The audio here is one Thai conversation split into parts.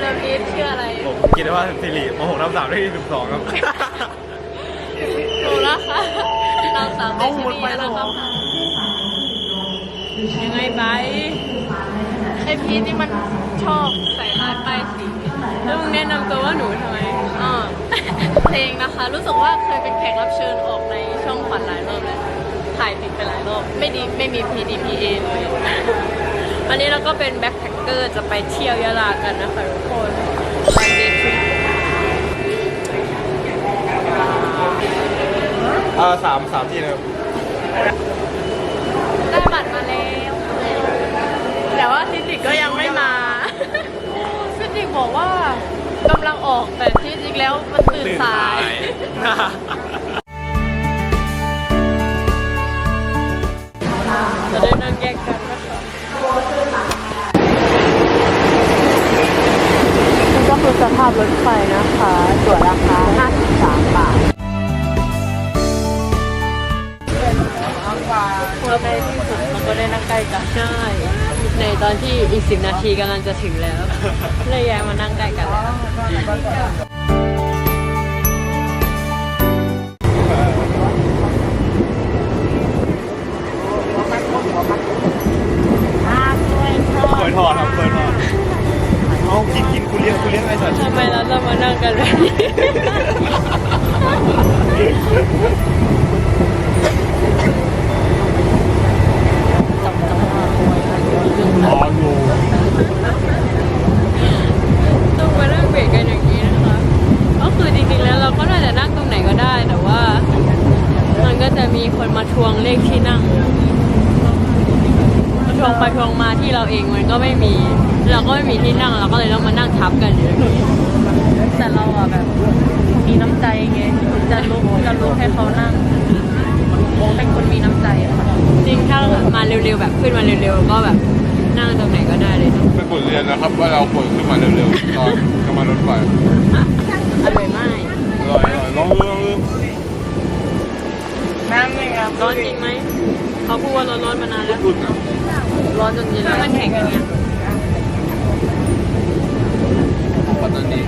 เร็วพีทชื่ออะไรผมกิตว่าสิริมหกน้ำสามที่สิบสองครับถูกแล้วค่ะเราสาวเป็นชนีแล้วก็ยังไงไปไอพีทนี่มันชอบใส่ร้ายป้ายสีแล้วมึงแนะนำตัวว่าหนูทำไมอ๋อเพลงนะคะ รู้สึกว่าเคยเป็นแขกรับเชิญออกในช่องขวัญหลายรอบเลยถ่ายผิดไปหลายรอบ ไม่ดีไม่มี PDPA เลยวันนี้เราก็เป็นแบ็คแพคเกอร์จะไปเที่ยวยะลากันนะคะทุกคนวันเดย์ทริปอ่าสามสามที่นะครับได้บัตรมาแล้วแต่ว่าฟิสิกส์ก็ยังไม่มาฟิสิกส์บอกว่ากำลังออกแต่ที่จริงแล้วมันตื่นสายจะ ตอนที่อีกสิบนาทีกำลังจะถึงแล้ว เลยแย้ายมานั่งใกล้กันแล้ว เปิดทอดครับเปิดทอดเอากินกินคุณเลี้ยงคุณเลี้ยงไอ้สัตว์ ทำไมเราต้องมานั่งกันแบบนี้ อ๋องู ต้องมานั่งเบียดกันอย่างนี้นะคะ ก็คือจริงๆแล้วเราก็น่าจะนั่งตรงไหนก็ได้ แต่ว่า มันก็จะมีคนมา ทวงเลขที่นั่งมาทวงไปทวงมาที่เราเองมันก็ไม่มี เราก็ไม่มีที่นั่งเราก็เลยต้องมานั่งทับกันอยู่อย่างนี้แต่เราอะแบบมีน้ำใจไงจะลุกจะลุกให้เขานั่งเป็นคนมีน้ำใจอะค่ะจริงถ้ามาเร็วๆแบบขึ้นมาเร็วๆก็แบบนั่งตรงไหนก็ได้เลยเนอะเป็นบทเรียนนะครับว่าเราควรขึ้นมาเร็วๆตอนจะมารถไฟ น้ำเลยครับร้อนจริงไหมเขาพูดว่าร้อนร้อนมานานแล้วร้อนจนเย็นแล้วมันแข็งอย่างเงี้ยปัตตานี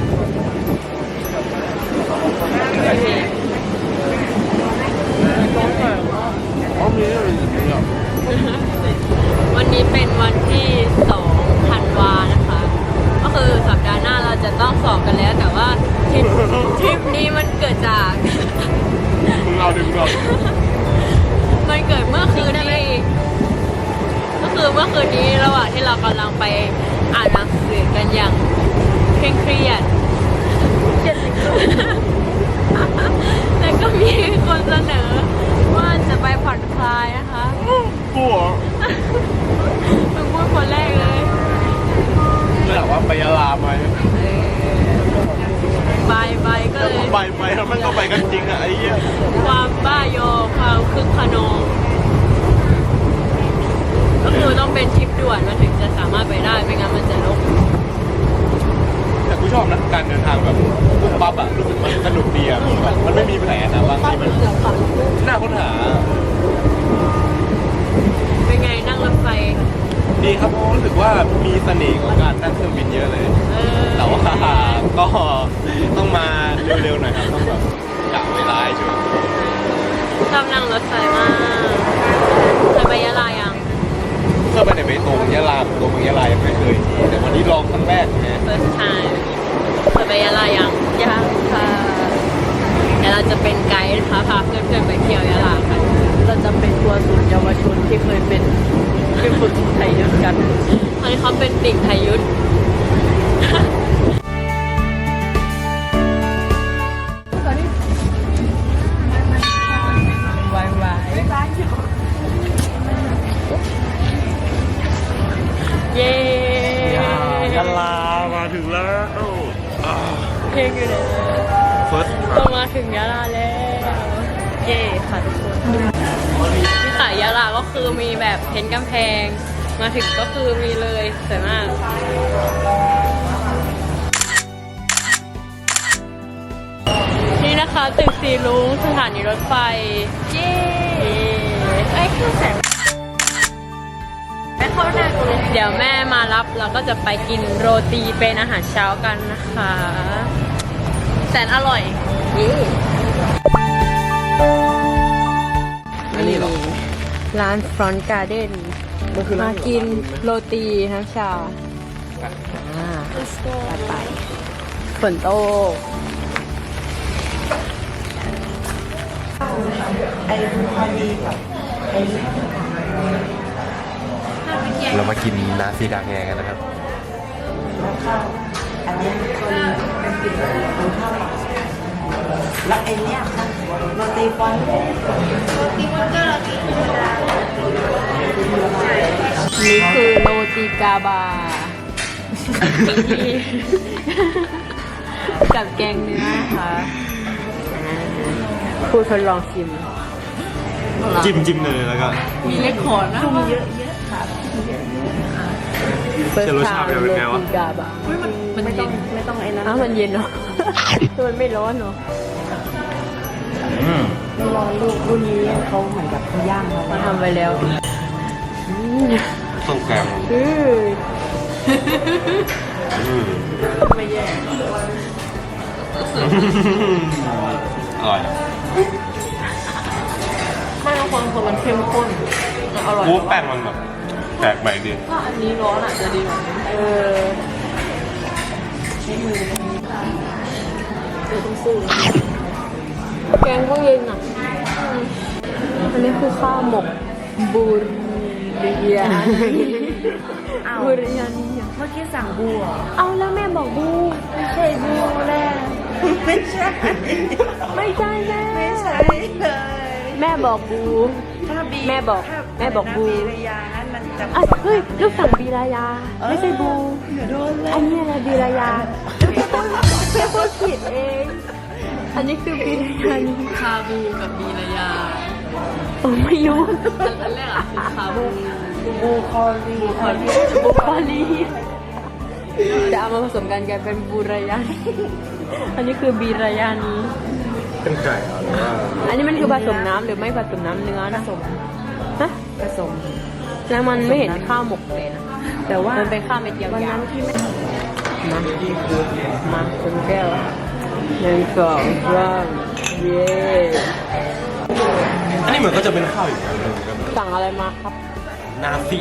ามารถไปได้ไม่งั้นมันจะลกแต่กูชอบนะการเดินทางแบบปุ๊บปั๊บอะรู้สึกมันสนุกดีอะมันมันไม่มีแผลนะบางทีมันน่าค้นหา เป็นไงนั่งรถไฟ ดีครับรู้สึกว่ามีเสน่ห์ของการนั่งเครื่องบินเยอะเลย เออแต่ว่าก็ต้องมาเร็วๆหน่อยครับต้องแบบกะเวลาให้ช่วยชอบนั่งรถไฟมากเคยไปยะลายัง เพื่อไปในเบตงยะลาตัวเมืองยะลายังไม่เคยที่แต่วันนี้ลองครั้งแรกไง first time เคยไปยะลายังยังค่ะเดี๋ยวเราจะเป็นไกด์นะคะพาเพื่อนๆไปเที่ยวยะลากันเราจะเป็นทัวร์ศูนย์เยาวชนที่เคยเป็นที่ฝึกไทยยุทธกันตอนนี้เขาเป็นติ่งไทยยุทธ คือมีแบบเห็นกำแพง มาถึงก็คือมีเลยสวยมากนี่นะคะตึกสีลุงสถานีรถไฟเย้ไอ้คือแสงแม่เข้าหน้ากูเลยเดี๋ยวแม่มารับเราก็จะไปกินโรตีเป็นอาหารเช้ากันนะคะ แสนอร่อยนี่อันนี้เหรอ ร้าน Front Garden มันคือร้มานกินโรตีน้ำชาอ่าไปไปฝนโตกเรามากินนาซีดังแงกันนะครับ แล้วไอ้เนี่ยโรตีฟอนต์นี่คือโรตีกาบา กับแกงเนื้อนะคะอ่าผู้ทดลองชิม จิ้มจิ้มเลยแล้วก็ มีเลคคอร์ดนะเยอะเยอะๆค่ะจะรสชาติเป็นไงวะโรตีกาบามันไม่ต้องไม่ต้องไอ้นั้นอ้าวมันเย็นเนาะ มันไม่ร้อนเนาะอืมไม่รอลูกรุ่นนี้เขาเหมือนกับเขาย่างเรามาทำไปแล้วอืมต้มแกงอืออืมไม่แย่อร่อยไม่บางคนคือมันเข้มข้นมันอร่อยกูว่าแป้งมันแบบแปลกใหม่ดีถ้าอันนี้ร้อนอะจะดีกว่านี้เออใช้มือนะ เออต้องสู้นะแกงก็เย็นอะอืมอันนี้คือข้าวหมกบูริยาบูริยานีอะเมื่อกี้สั่งบัวเอาแล้วแม่บอกบูไม่ใช่บูแม่ไม่ใช่ไม่ใช่แม่ไม่ใช่เลยแม่บอกบูถ้าบีแม่บอกถ้าแม่บอกบูบีระยานั้นมันจะอะเฮ้ยลูกสั่งบีรายา ไม่ใช่บูอย่าโดนเลยอันนี้อะไรบีรายา แค่พูดผิดเอง อันนี้คือบีรายานี่คาบูกับบีรายาผมไม่รู้อันแรกอะคือคาบูบูคอรีคอรีบุคลีจะเอามาผสมกันกลายเป็นบูรายานีอันนี้คือบีรายานีเป็นไก่เหรอหรือว่าอันนี้มันคือผสมน้ำหรือไม่ผสมน้ำเนื้อนะผสมฮะผสมแล้วมันไม่เห็นข้าวหมกเลยนะแต่ว่ามันเป็นข้าวเม็ดยาววันๆนั้นที่แม่ มามาคุณแก้วหนึ่งสองสามเย้อันนี้เหมือนก็จะเป็นข้าวอยู่แล้วกันสั่งอะไรมาครับ นาซี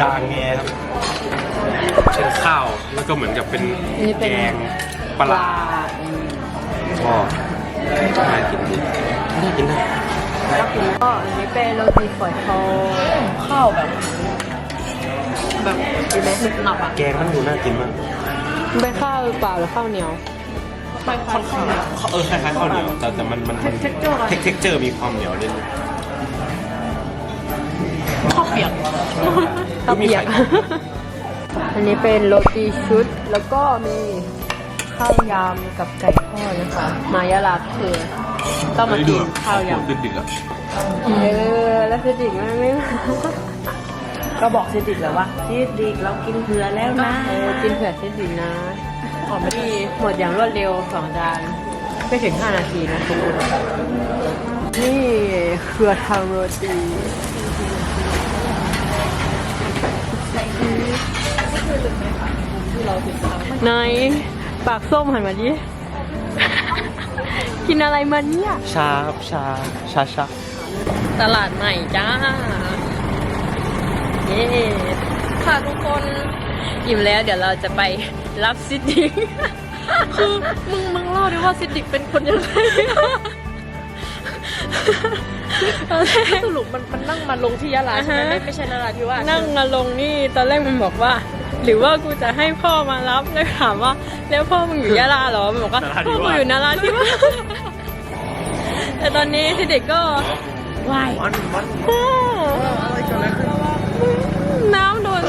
ดังแงครับเป็นข้าวแล้วก็เหมือนกับเป็นนี่เป็นแกงปลาก็น่ากินดีน่ากินนะก็อันนี้เป็นโรตีฝอยทองข้าวแบบ แบบดีไหมหนึบหนับอะแกงมันดูน่ากินมาก มันเป็นข้าวเปล่าหรือข้าวเหนียวคล้ายๆข้าวเหนียวเออคล้ายๆข้าวเหนียวแต่แต่มันมันมันเท็กเจอร์มีความเหนียวนิดนึงข้าวเปียก ข้าวเปียกมีไข่อันนี้เป็นโรตีชุด แล้วก็มีข้าวยำกับไก่ทอดนะคะ มายาลาคือต้องมากินข้าวยำดึกๆอะ เออแล้วคือจิกมันไม่มา ก็บอกซิดิกแล้วว่าซิดิกเรากินเผื่อแล้วนะเออกินเผื่อเส้นดีนะออกมาดีหมดอย่างรวดเร็วสองจานไม่ถึง 5 นาทีนะทุกคนนี่เครือทางโรตีนายปากส้มหันมาดิ กินอะไรมาเนี่ย ชาครับชา ชาชาตลาดใหม่จ้า เย้ค่ะทุกคนอิ่มแล้วเดี๋ยวเราจะไปรับซิดดิกคือมึงมึงเล่าดิว่าซิดดิกเป็นคนยังไงสรุปมันมันนั่งมาลงที่ยะลาใช่ไหมอ่าฮะไม่ไม่ใช่นราธิวาสนั่งมาลงนี่ตอนแรกมันบอกว่า หรือว่ากูจะให้พ่อมารับแล้วถามว่า แล้วพ่อมึงอยู่ยะลาเหรอมันบอกว่าพ่อกูอยู่นาราธิวาสแต่ตอนนี้ซิดดิกก็ว่ายมันมันโอ้น้ น้ำโดน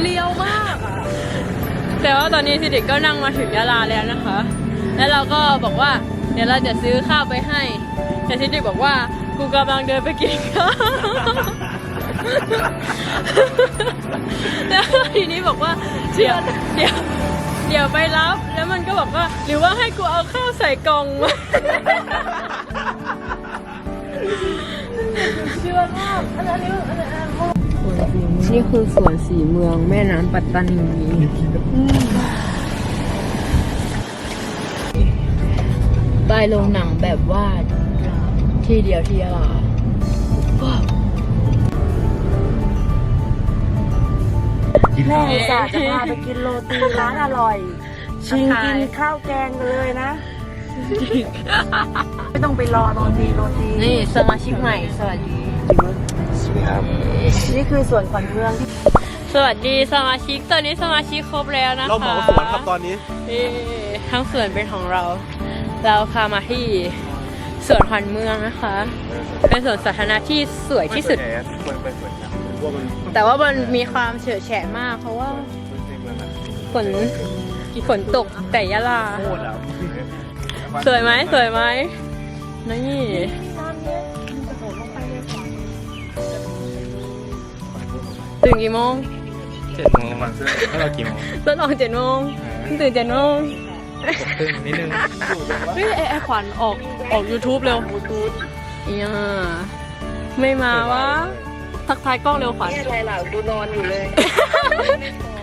เลียวมากอะแต่ว่าตอนนี้สิเด็กก็นั่งมาถึงยะลาแล้วนะคะ แล้วเราก็บอกว่า เดี๋ยวเราจะซื้อข้าวไปให้ แต่สิเด็กบอกว่ากูกูกำลังเดินไปกินข้าวแล้วทีนี้บอกว่าเดี๋ยวเดี๋ยวเดี๋ยวไปรับ แล้วมันก็บอกว่า หรือว่าให้กูเอาข้าวใส่กล่องมา นี่คือสวนสีเมืองแม่น้ำปัตตานีไปโรงหนังแบบว่าที่เดียวที่ยะลาแม่อุตส่าห์จะพาไปกินโรตีร้านอร่อย ชิงกินข้าวแกงกันเลยนะ ไม่ต้องไปรอโรตีโรตีนี่สมาชิกใหม่ สวัสดี สวัสดีครับนี่คือส่วนขวัญเมืองที่สวัสดีสมาชิกตอนนี้สมาชิกครบแล้วนะคะเราเหมาสวนครับตอนนี้เย้ทั้งสวนเป็นของเรา เราพามาที่สวนขวัญเมืองนะคะ เป็นสวนสาธารณะที่สวยที่สุดมันเป็นสวนนะว่ามันแต่ว่ามันมีความเฉื่อยแฉะมาก เพราะว่าเป็นเมืองอะฝนฝนตกแต่ยะลาโคตรอะ สวยไหมสวยไหมนี่ตื่นกี่โมงเจ็ดโมงประมาณแล้วเรากี่โมงรถออกเจ็ดโมงตื่นเจ็ดโมงตึ้งนิดนึงเฮ้ยไอ้ไอ้ขวัญออกออก YouTube เร็วอย่าไม่มาวะทักทายกล้องเร็วขวัญนี่อะไรล่ะดูนอนอยู่เลยอย่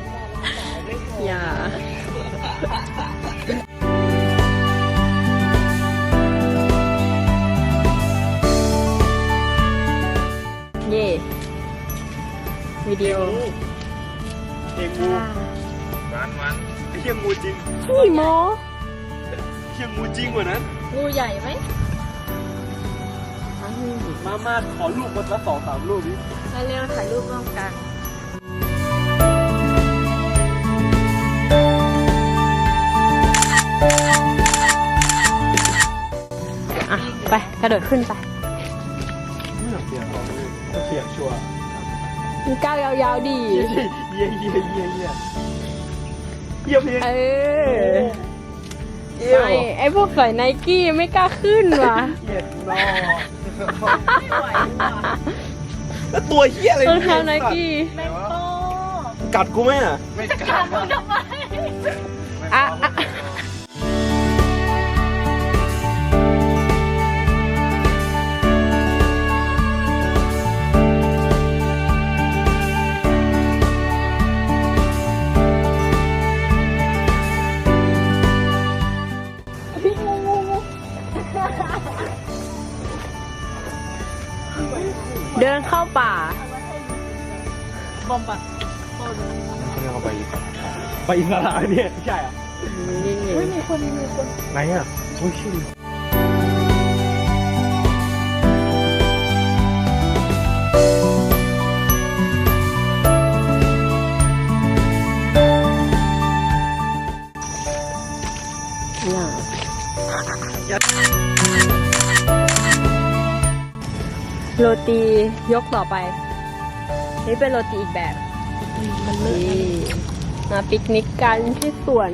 วิดีโอเองงูมันมันไอ้เชี่ยงูจริงพี่โมเชี่ยงูจริงกว่านั้นงูใหญ่ไหมมามาขอรูปคนละสองสามรูปดิมาเร็วถ่ายรูปร่วมกันอะ ไป กระโดดขึ้นไปไม่เปียกเปียกชัวร์ มีก้าวยาวๆดี เยี่ยเยี่ยเยี่ยเยี่ยเยี่ยเพียงเออไม่ไอพวกใส่ไนกี้ไม่กล้าขึ้นว่ะเยี่ยรอแล้วตัวเหี้ยอะไรรองเท้าไนกี้กัดกูไหมอะ ไม่กัดอะอะ เดินเข้าป่าเขาเรียกเขาไปไปอิสระเนี่ยใช่อะนี่ไหนอะโอ้ยชื่อ โรตียกต่อไป นี่เป็นโรตีอีกแบบ มันนี่มาปิกนิกกันที่สวน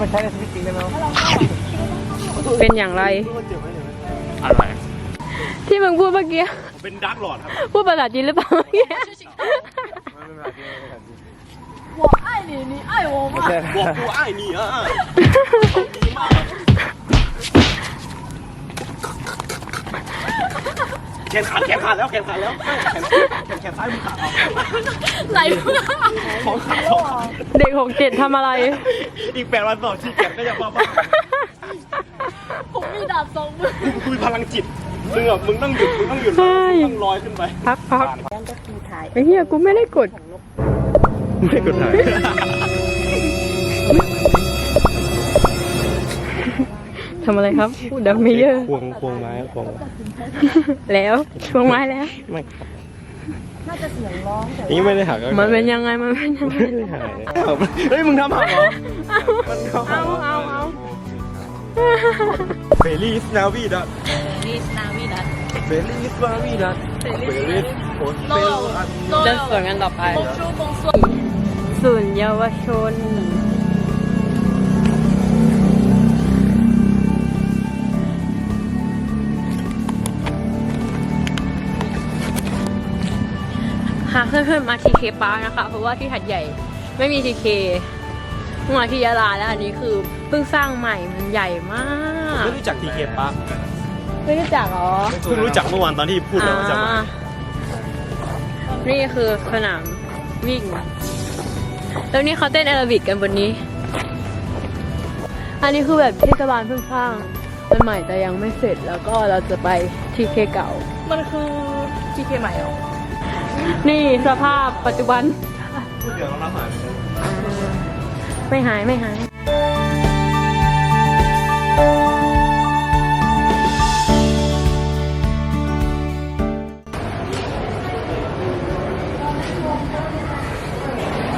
มันใช้ในชีวิตจริงได้ไหมเป็นอย่างไร อะไร ที่มึงพูดเมื่อกี้ เป็นดักหลอดครับ พูดภาษาจีนหรือเปล่าเมื่อกี้บอกกูไอ้นี่อะ แขนขาดแขนขาดแล้วแขนขาดแล้วแขนแขนแขนซ้ายมึงขาดออกไหลสองขาสองขาเด็กหกเจ็ดทำอะไร อีกแปดวันต่อชีแขนก็จะบ้าบ้าผมมีดาบสองมือมึงคุยพลังจิตมึงอะมึงต้องหยุดมึงต้องหยุดมึงต้องลอยขึ้นไปพักพักนั่นก็คือถ่ายไอ้เหี้ยกูไม่ได้กด ไม่กดถ่าย ทำอะไรครับพูดดัมเมเยอร์ควงควงไม้ควงแล้วช่วงไม้แล้วไม่นี่ไม่ได้หักมันเป็นยังไงมันเป็นยังไงไม่ได้หักเฮ้ยมึงทำหักเหรอมันทำหัเอากเอาเอาเฟลิสนาวีดัสนี่นาวิดัสเฟลิสนาวีดัสเฟลิสโคเฟลอันเดินสวนกันต่อไปศูนย์เยาวชน พาเพื่อนๆมาทีเคปาร์นะคะ เพราะว่าที่หัดใหญ่ไม่มีทีเคมาที่ยะลาแล้วอันนี้คือเพิ่งสร้างใหม่มันใหญ่มากไม่รู้จักทีเคปาร์คไม่รู้จักเหรอเพิ่งรู้จักเมื่อวานตอนที่พูดแล้วจะมาอ่านี่คือสนามวิ่ง แล้วนี่เขาเต้นแอโรบิกกันบนนี้ อันนี้คือแบบเทศบาลเพิ่งสร้างมันใหม่แต่ยังไม่เสร็จแล้วก็เราจะไปทีเคเก่า มันคือ GK ใหม่เหรอ นี่สภาพปัจจุบันพูดเดี๋ยวเรารับหายอ่าไม่หายไม่หาย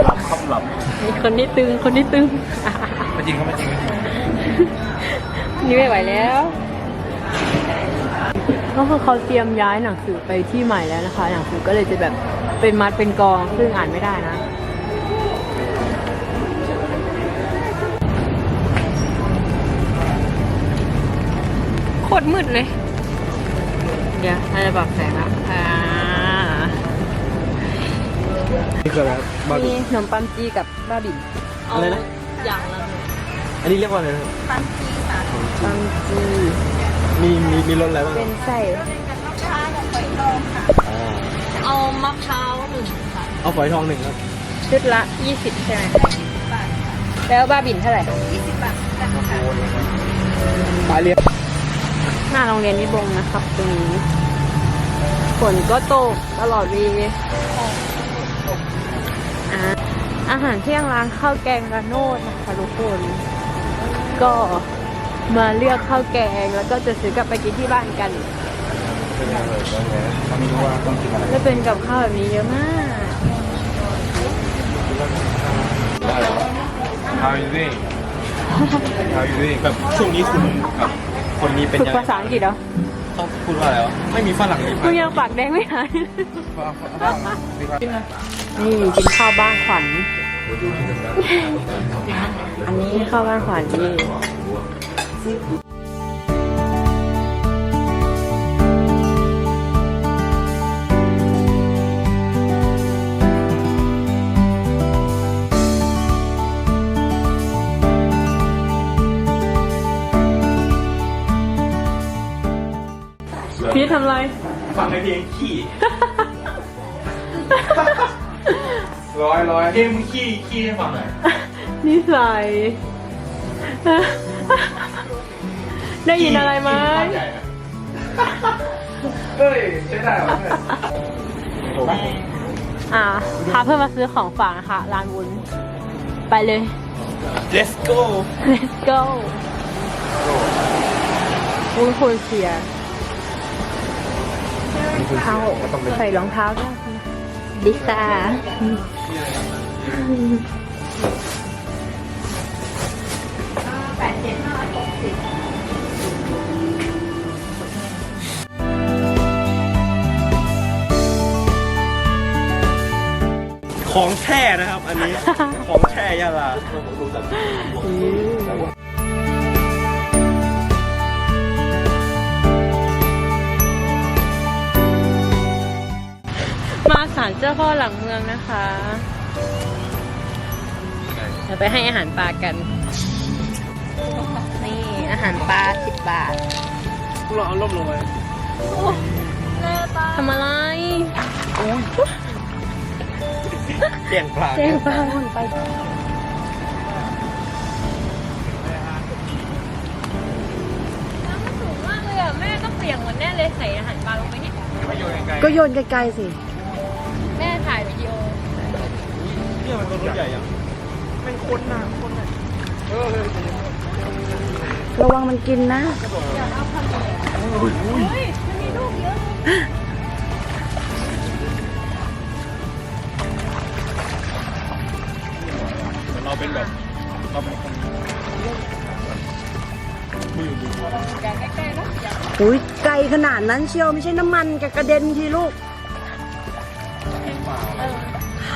หลับครับหลับมีคนที่ตึงคนที่ตึง ไม่จริงเขาไม่จริงไม่จริง นี่ไม่ไหวแล้ว ก็คือเขาเตรียมย้ายหนังสือไปที่ใหม่แล้วนะคะ หนังสือก็เลยจะแบบเป็นมัดเป็นกองซึ่งอ่านไม่ได้นะโคตรมืดเลย เดี๋ยวเราจะปรับแสงละอ่านี่คืออะไรบาร์บีมีขนมปังจีกับบ้าบิ่นอะไรนะ อย่างละหนึ่งอันนี้เรียกว่าอะไรนะปังจี มีมีมีรสอะไรบ้างเป็นไส้อ๋อเอามะพร้าวหนึ่งค่ะเอาฝอยทองหนึ่งครับชุดละ 20 ใช่ไหมแล้วบ้าบินเท่าไหร่ปลายเรียนหน้าโรงเรียนนิบงนะครับตรงนี้ฝนก็ตกตลอดวีอ่าอาหารเที่ยงร้านข้าวแกงระโนดนะคะทุกคน ก็ มาเลือกข้าวแกงแล้วก็จะซื้อกลับไปกินที่บ้านกันเป็นยังไงเลยเขาไม่รู้ว่าต้องกินอะไรจะเป็นกับข้าวแบบนี้เยอะมากได้หรอ How you doing How you doing แบบช่วงนี้คุณกับคนนี้เป็นฝึกยังไงภาษาอังกฤษเหรอต้องพูดว่าอะไรวะไม่มีฝรั่งเลยมึงยังปากแดงไม่หาย นี่กินข้าวบ้านขวัญ อันนี้ข้าวบ้านขวัญนี่ พี่ทำไร ฟังในเพลงขี้ร้อยร้อยเพลงมึงขี้ขี้ให้ฟังหน่อยนิสัย ได้ยินอะไรไหมเฮ้ยใช้ได้เหรออ่าพาเพื่อนมาซื้อของฝากนะคะร้านวุ้น ไปเลยเนี่ย Let's go let's go วุ้นโคนเชียร์เท้าใส่รองเท้าด้วยดิซ่า ของแท้นะครับ อันนี้ ของแท้ยาลามาศาลเจ้าพ่อหลังเมืองนะคะ เดี๋ยวไปให้อาหารปลากันนี่อา หารปลาสิบบาทเราเอาล่มลงไปทำอะไรแกงปลาแจ้งปลาไปน้ำมันสูงมากเลยอะ แม่ต้องเปลี่ยนหมดแน่เลยใส่อาหารปลาลงไปนี่ไม่โยนไกลก็โยนไกลๆสิ แม่ถ่ายวิดีโอ เนี่ยมันตัวรถใหญ่ยังเป็นคนน่ะคนน่ะเออ ระวังมันกินนะเราเป็นแบบเราเป็นคนมือดูอุ้ยไกลขนาดนั้นเชียวไม่ใช่น้ำมันแกกระเด็นทีลูก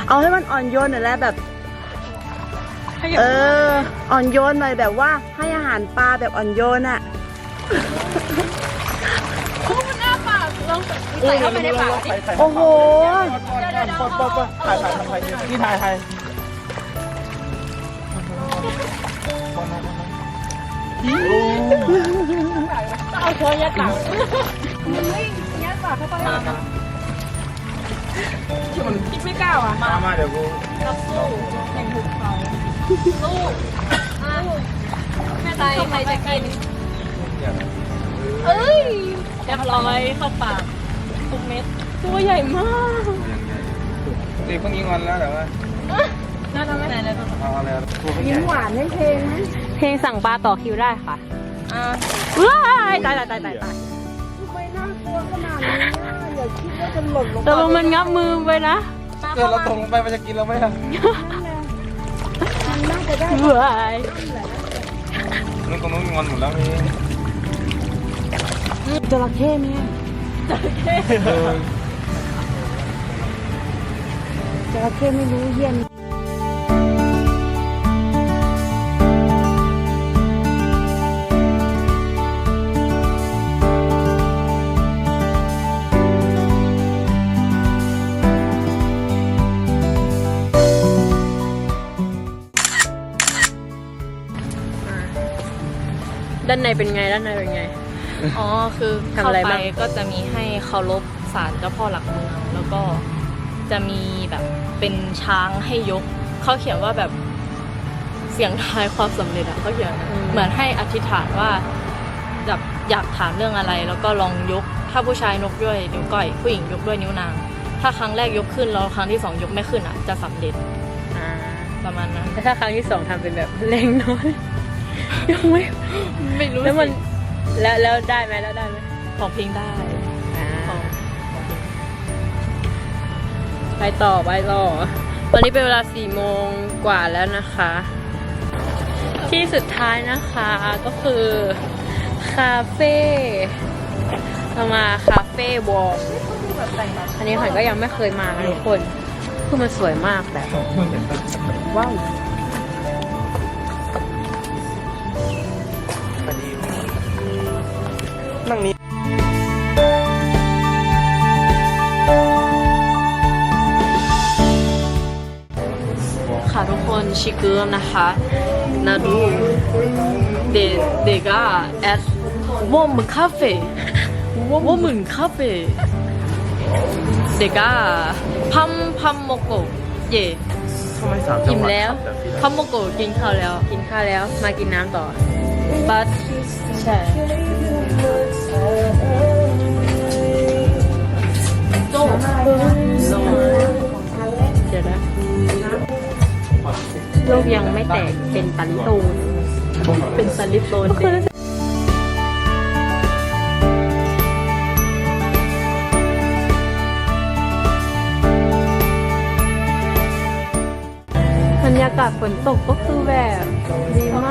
เอาให้มันอ่อนโยนหน่อยแล้วแบบ เออ อ่อนโยนหน่อยแบบว่าให้อาหารปลาแบบอ่อนโยนอะมันอ้าปากลองใส่เข้าไปในปากดิโอ้โหถ่ายถ่ายถ่ายนี่ถ่ายถ่ายเอาช้อนยัดปากไม่กล้าอะ มา มาเดี๋ยวกูแม่ใจใครจะกิน เอ้ยเรียบร้อยเข้าปากทุกเม็ด ตัวใหญ่มากเด็กพวกนี้งอนแล้วแต่ว่าน่าทำไม่ไหนเลยเอาอะไรตัวไม่ใหยิ้ญ่มหวานให้เพลงนะเพลงสั่งปลาต่อคิวได้ค่ะอ่าว้ายตายตายตายตายตายทำไมน่ากลัวขนาดนี้อะอย่าคิดว่าจะหล่นลงแต่ว่ามันงับมือไปนะเกิดเราตกลงไปมันจะกินเราไหมล่ะมันน่า จะได้วายนู่นตรงนู้นงอนหมดแล้วนี่จระเข้ไหมจระเข้จระเข้ไม่รู้เหี้ย็น ด้านในเป็นไงด้านในเป็นไง อ๋อคือทำเข้าอะไรไปบ้าง ก็จะมีให้เคารพศาลเจ้าพ่อหลักเมืองแล้วก็จะมีแบบเป็นช้างให้ยก เขาเขียนว่าแบบเสียงทายความสำเร็จอะเขาเขียนนะเหมือนให้อธิษฐานว่าแบบอยากถามเรื่องอะไร แล้วก็ลองยก ถ้าผู้ชายยกด้วยนิ้วก้อยผู้หญิงยกด้วยนิ้วนาง ถ้าครั้งแรกยกขึ้นแล้วครั้งที่สองยกไม่ขึ้นอะจะสำเร็จอ่าประมาณนั้น แล้วถ้าครั้งที่สองทำเป็นแบบเล็งน้อย ยังไม่ไม่รู้แล้วมันสิแล้วแล้วได้ไหมแล้วได้ไหมของเพลงได้อ่าของไปต่อไปต่อตอนนี้เป็นเวลาสี่โมงกว่าแล้วนะคะ ที่สุดท้ายนะคะก็คือคาเฟ่เรามาคาเฟ่วอลอันนี้ขวัญก็ยังไม่เคยมานะทุกคน คือมันสวยมากแบบว้าว นั่งนี้ค่ะทุกคนชิเกอร์นะคะนาดูเดเดกาแอดวอมคาเฟ่วอมคาเฟ่เดกาพัมพัมโมโกเย่ทำไมสามจังอิ่มหวัดแล้วพัมโมโกกินข้าวแล้ว กินข้าวแล้วมากินน้ำต่อบัสใช่ โซ่โซ่เดี๋ยวนะโลกยังไม่แตกเป็นตันโตนเป็นตันลิปโตนบรรยากาศฝนตกก็คือแบบดีม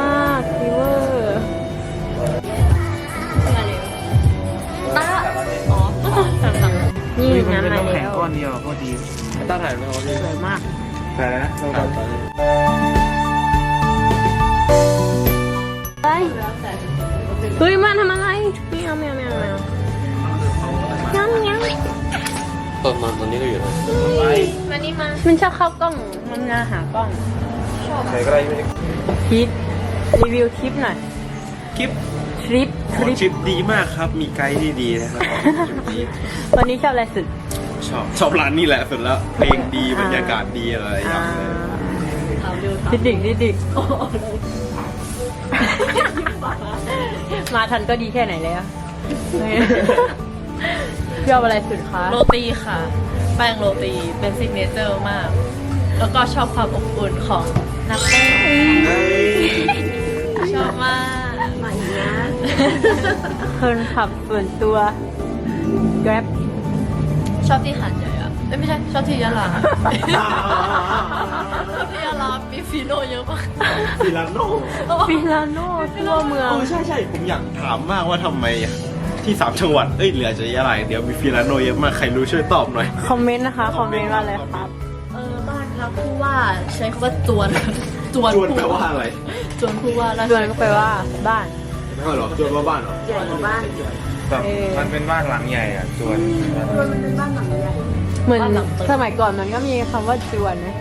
มันี่งานมาแล้วก้อนเดียวก็ดีต้าถ่ายไปเขาดีสวยมากถ่ายนะถ่ายไปไปเฮ้ยมาทำอะไรไม่เอาไม่เอาไม่เอาไม่เอายังยังตอนนอนตอนนี้ก็อยู่นะมานี่มามันชอบเข้ากล้อง มันจะหากล้องไหนก็ได้ไม่ได้คลิปรีวิวคลิปหน่อย คลิป คลิปขคองลิปทริปดีมากครับ มีไกด์ที่ดีนะครับทริปนี้วันนี้ชอบอะไรสุดชอบชอบร้านนี่แหละสุดแล้วเพลงดีบรรยากาศดีอะไรอย่างอ่าเลยถามดูถามดิดิกดิดิกมาทันก็ดีแค่ไหนแล้วชอบอะไรสุดคะโรตีค่ะ แป้งโรตีเป็นซิกเนเจอร์มาก แล้วก็ชอบความอบอุ่นของนักเต้นชอบมาก คนขับส่วนตัว Grab ชอบที่หาดใหญ่อะเอ้ยไม่ใช่ชอบที่ยะลา ชอบที่ยะลามีฟิโนเยอะมาก ฟิลาโนฟิลาโน่ทั่วเมืองโอ้ใช่ใช่ผมอยากถามมากว่าทำไมอะที่สามจังหวัดเอ้ยเหลือจะยะไรเดี๋ยวมีฟิลาโนเยอะมากใครรู้ช่วยตอบหน่อย คอมเมนต์นะคะ คอมเมนต์ว่าอะไรครับ เออบ้านครับผู้ว่าใช้คำว่าจวนจวนจวนแปลว่าอะไร จวนผู้ว่าราชจวนก็แปลว่าบ้าน ไม่เหรอจวนว่าบ้านเหรอใหญ่กว่าบ้านอแบบมันเป็นบ้านหลังใหญ่อะจวนเหมือนสมัยก่อนมันก็มีคำว่าจวนนะ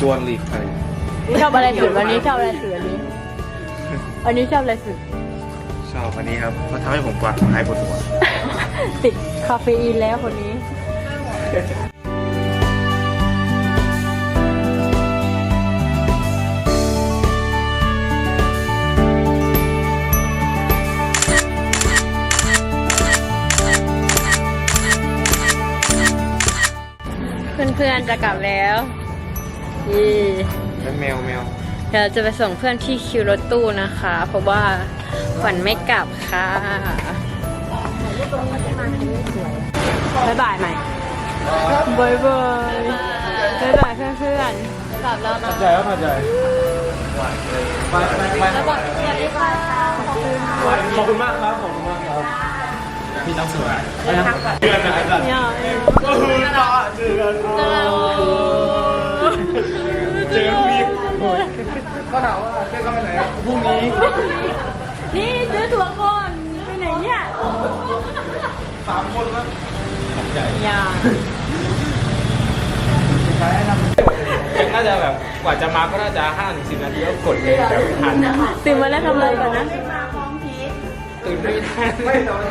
จวนหลีกไทยชอบอะไรสุดวันนี้ชอบอะไรสุดอันนี้อันนี้ชอบอะไรสุดชอบอันนี้ครับเขาทำให้ผมปลอดภัยปวดหัวติดคาเฟอีนแล้วคนนี้ พื่อนๆจะกลับแล้วยี่เป็นแมวแมวเดี๋ยวจะไปส่งเพื่อนที่คิวรถตู้นะคะ เพราะว่าขวัญไม่กลับค่ะบ๊ายบายใหม่บายบายบ๊ายบายเพื่อนๆกลับแล้วนะใจครับใจไปไปไปแล้วบอกสวัสดีค่ะขอบคุณมากครับขอบคุณมากครับ พี่ต้องสวยเดือนนะครับเนี่ยก็คือต่อเดือนเจอพรุ่งนี้ก็ถามว่าเจอกันไปไหนพรุ่งนี้ นี่ซื้อตั๋วก่อนไปไหนเนี่ยสามคนครับอย่าน่าจะแบบกว่าจะมาก็น่าจะห้าถึงสิบนาทีก็กดเลยแบบทันตื่นมาแล้วทำอะไรก่อนนะ ตื่นไม่ได้ไม่นอน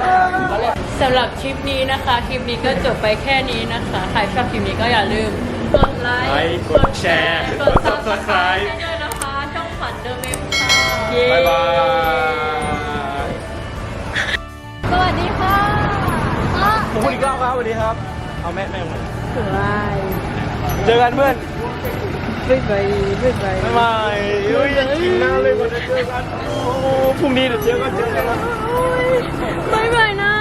สำหรับคลิปนี้นะคะ คลิปนี้ก็จบไปแค่นี้นะคะ ใครชอบคลิปนี้ก็อย่าลืมกดไลค์ไลค์กดแชร์กดกด Subscribe ให้ด้วยนะคะ ช่องฝันเดอะเมมค่ะบ๊ายบาย สวัสดีค่ะอะผมพูดอีกรอบครับสวัสดีครับ เอาแม่แม่มาสวย เจอกันเพื่อน บ๊ายบายบ๊ายบายบ๊ายบายเฮ้ยจริงนะเลยวันนี้เจอกันโอ้พรุ่งนี้เดี๋ยวเจอกันเจอกันนะ บ๊ายบายนะ